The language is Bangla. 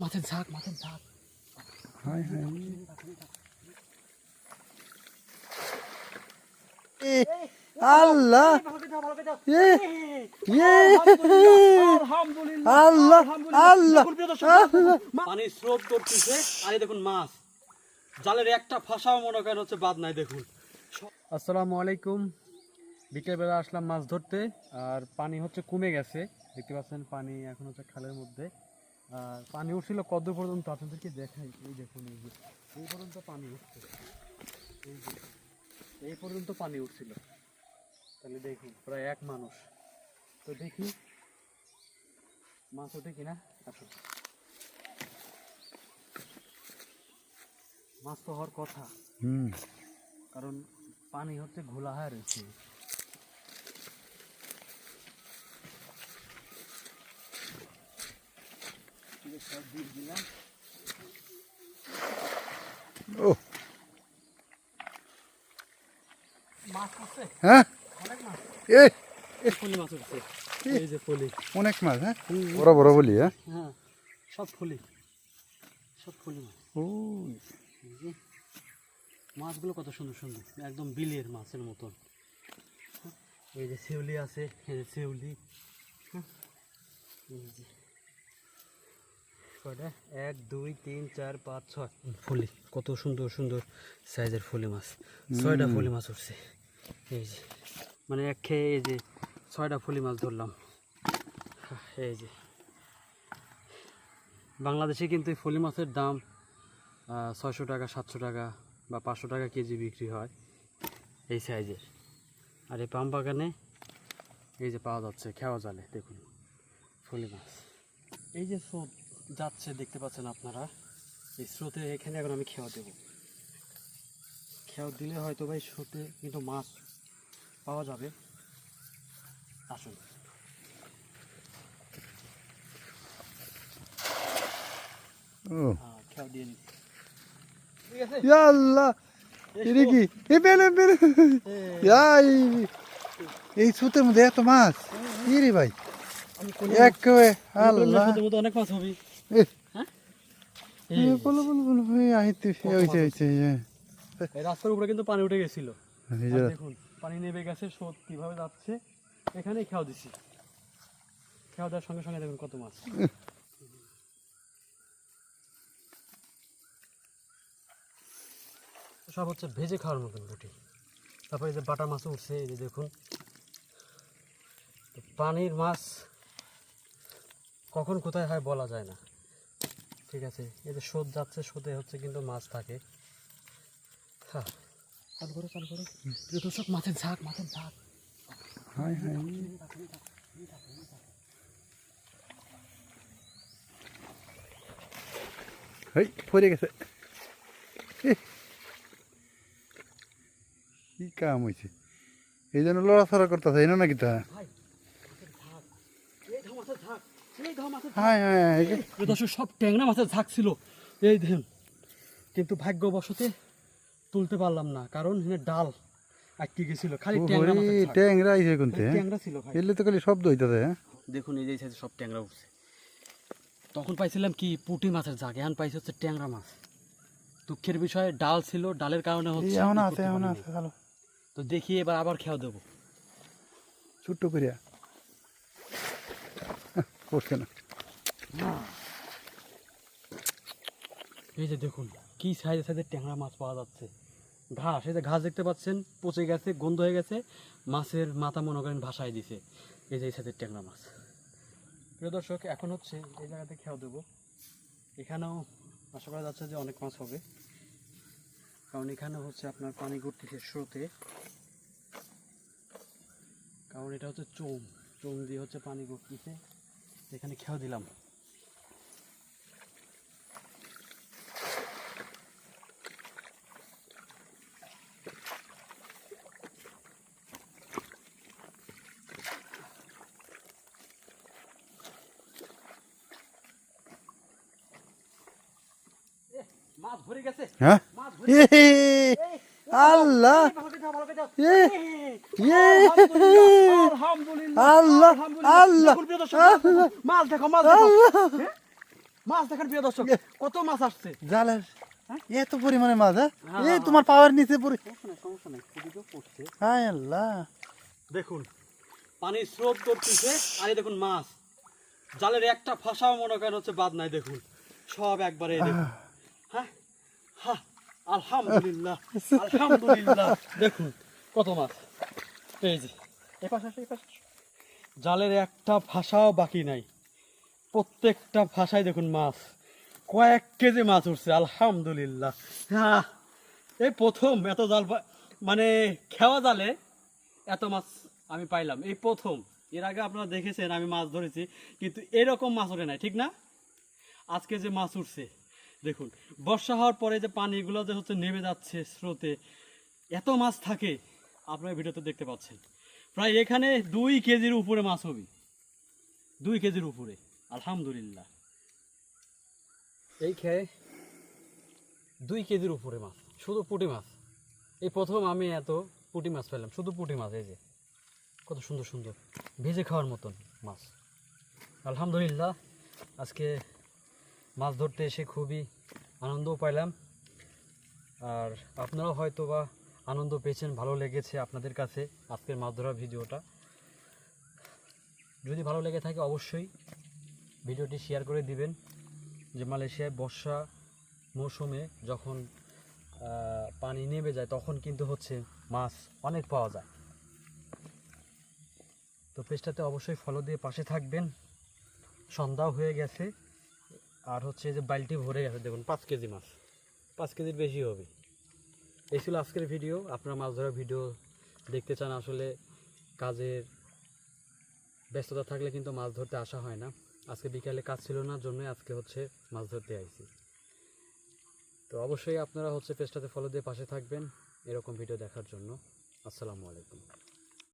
মাছের ঝাঁক মাছের ঝাঁক। হাই হাই আল্লাহ। আল্লাহ আল্লাহ। পানির স্রোত করতেছে। আর দেখুন মাছ। জালের একটা ফাঁসাও মনে করেন হচ্ছে বাদ নাই দেখুন। আসসালামু আলাইকুম। বিকেলবেলা আসলাম মাছ ধরতে আর পানি হচ্ছে কমে গেছে। দেখতে পাচ্ছেন পানি এখন হচ্ছে খালের মধ্যে। পানি উঠছিল কত পর্যন্ত আপনাদেরকে দেখাই। এই দেখুন এই যে এই পর্যন্ত পানি উঠছে। এই যে এই পর্যন্ত পানি উঠছিল। তাহলে দেখুন প্রায় এক মানুষ। তো দেখি মাছ ওঠে কিনা? আসুন। মাছ তো হওয়ার কথা। হুম। কারণ পানি হচ্ছে ঘোলা হয়ে রয়েছে সব দিয়ে দিলাম ও মাছ আছে? হ্যাঁ? অনেক মাছ। এ ফুলি মাছ উঠছে। এই যে ফুলি। অনেক মাছ হ্যাঁ? বড় বড় বলি হ্যাঁ? হ্যাঁ সব ফুলি। সব ফুলি ও মাছগুলো কত সুন্দর সুন্দর। একদম বিলের মাছের মতন। এই যে শিউলি আছে এই যে শিউলি। হ্যাঁ, এই যে। কয়টা? এক দুই তিন চার পাঁচ ছয়। ফুলি কত সুন্দর সুন্দর সাইজের ফুলি মাছ। ছয়টা ফুলি মাছ উঠছে। এই যে মানে এক খেয়ে এই যে ছয়টা ফুলি মাছ ধরলাম। এই যে। বাংলাদেশে কিন্তু এই ফলি মাছের দাম ছয়শো টাকা সাতশো টাকা বা পাঁচশো টাকা কেজি বিক্রি হয় এই সাইজের। আর এই পাম বাগানে এই যে পাওয়া যাচ্ছে খেওয়া জালে দেখুন ফলি মাছ। এই যে স্রোত যাচ্ছে দেখতে পাচ্ছেন আপনারা। এই স্রোতে এখানে এখন আমি খেওয়া দেব। খেওয়া দিলে হয়তো ভাই স্রোতে কিন্তু মাছ পাওয়া যাবে। আসুন। হ্যাঁ দিয়ে আল্লাহ এটা কি? এ এই- এই সুতের মধ্যে এত মাছ? কি রে ভাই এক আল্লাহ। অনেক মাছ হবে। হ্যাঁ হ্যাঁ রাস্তার উপরে কিন্তু পানি উঠে গেছিল দেখুন পানি গেছে কীভাবে যাচ্ছে খেয়াও দিছি দেওয়ার সঙ্গে সঙ্গে দেখুন কত মাছ সব হচ্ছে ভেজে খাওয়ার মতন রুটি তারপরে যে বাটা মাছ উঠছে এই যে দেখুন পানির মাছ কখন কোথায় হয় বলা যায় না ঠিক আছে এই যে স্রোত যাচ্ছে স্রোতে হচ্ছে কিন্তু মাছ থাকে। হ্যাঁ। চালু করো চালু করো। দর্শক মাছের ঝাঁক মাছের ঝাঁক। হাই হাই। হেই পড়ে গেছে। কি কাম হয়েছে এই জন্য লড়াছড়া করতেছে এই নাকি তা ভাই মাছের ঝাঁক এই ধাও মাছের দর্শক সব ট্যাংরা মাছের ঝাঁক ছিল। এই দেখুন কিন্তু ভাগ্যবশতে তুলতে পারলাম না কারণ এখানে ডাল আটকে গেছিল খালি ট্যাংরা মাছের ট্যাংরা আইছে কোনতে? ট্যাংরা ছিল ভাই। এলে তো খালি শব্দ হইতাছে দেখুন এই যে সাইজে সব ট্যাংরা উঠছে। তখন পাইছিলাম কি পুঁটি মাছের ঝাঁক এখন পাইছি হচ্ছে ট্যাংরা মাছ। দুঃখের বিষয় ডাল ছিল ডালের কারণে হচ্ছে এখন আছে এখন আছে ভালো তো দেখি এবার আবার খেয়াও দেবো। ছোট্ট করিয়া করছে না। এই যে দেখুন, কি সাইজে সাইজে ট্যাংরা মাছ পাওয়া যাচ্ছে। ঘাস, এই যে ঘাস দেখতে পাচ্ছেন, পচে গেছে, গন্ধ হয়ে গেছে, মাছের মাথা মনে করেন ভাসায় দিছে। এই যে এই সাইজের ট্যাংরা মাছ। প্রিয় দর্শক, এখন হচ্ছে এই জায়গাতে খেয়াল দেবো। এখানেও আশা করা যাচ্ছে যে অনেক মাছ হবে। কারণ এখানে হচ্ছে আপনার পানি ঘুরতেছে স্রোতে। কারণ এটা হচ্ছে চোম। চোম দিয়ে হচ্ছে পানি ঘুরতেছে। এখানে খেয়াও দিলাম। মাছ ভরে গেছে। হ্যাঁ? আল্লাহ! আল্লাহ আল্লাহ মাছ দেখো মাছ দেখো হ্যাঁ? মাছ দেখেন প্রিয় দর্শক কত মাছ আসছে? জালের হ্যাঁ? এত পরিমাণে মাছ হ্যাঁ? হ্যাঁ, এই হ্যাঁ, তোমার পাওয়ার নিচে পড়ে। সমস্যা নাই সমস্যা নাই এদিকেও পড়ছে। হায় আল্লাহ। দেখুন পানির স্রোত করতেছে আর দেখুন মাছ। জালের একটা ফাঁসাও মনে করেন হচ্ছে বাদ নাই দেখুন। সব একবারে দেখুন। হ্যাঁ? হ্যাঁ আলহামদুলিল্লাহ আলহামদুলিল্লাহ। দেখুন কত মাছ। এই যে এই পাশে আসো, পাশে আসো। জালের একটা ভাষাও বাকি নাই। প্রত্যেকটা ভাষায় দেখুন মাছ। কয়েক কেজি মাছ উঠছে, আলহামদুলিল্লাহ। হ্যাঁ এই প্রথম এত জাল মানে খেওয়া জালে এত মাছ আমি পাইলাম। এই প্রথম। এর আগে আপনারা দেখেছেন, আমি মাছ ধরেছি, কিন্তু এরকম মাছ ওঠে নাই, ঠিক না? আজকে যে মাছ উঠছে, দেখুন, বর্ষা হওয়ার পরে যে পানিগুলো যে হচ্ছে নেমে যাচ্ছে স্রোতে, এত মাছ থাকে, আপনারা ভিডিওতে দেখতে পাচ্ছেন। প্রায় এখানে দুই কেজির উপরে মাছ হবে। দুই কেজির উপরে, আলহামদুলিল্লাহ। এই খেয়ে দুই কেজির উপরে মাছ, শুধু পুঁটি মাছ। এই প্রথম আমি এত পুঁটি মাছ পেলাম, শুধু পুঁটি মাছ, এই যে। কত সুন্দর সুন্দর, ভেজে খাওয়ার মতন মাছ। আলহামদুলিল্লাহ, আজকে মাছ ধরতে এসে খুবই আনন্দও পাইলাম। আর আপনারাও হয়তো বা আনন্দ পেয়েছেন, ভালো লেগেছে আপনাদের কাছে আজকের মাছ ধরার ভিডিওটা। যদি ভালো লেগে থাকে অবশ্যই ভিডিওটি শেয়ার করে দিবেন। যে মালয়েশিয়ায় বর্ষা মৌসুমে যখন পানি নেমে যায়, তখন কিন্তু হচ্ছে মাছ অনেক পাওয়া যায়। তো পেজটাতে অবশ্যই ফলো দিয়ে পাশে থাকবেন। সন্ধ্যাও হয়ে গেছে। আর হচ্ছে যে বালতি ভরে গেছে দেখুন, পাঁচ কেজি মাছ। পাঁচ কেজির বেশি হবে। এই ছিল আজকের ভিডিও আপনারা মাছ ধরার ভিডিও দেখতে চান আসলে কাজের ব্যস্ততা থাকলে কিন্তু মাছ ধরতে আসা হয় না। আজকে বিকালে কাজ ছিল না, জন্যই আজকে হচ্ছে মাছ ধরতে আইছি। তো অবশ্যই আপনারা হচ্ছে পেজটাতে ফলো দিয়ে পাশে থাকবেন এরকম ভিডিও দেখার জন্য। আসসালামু আলাইকুম।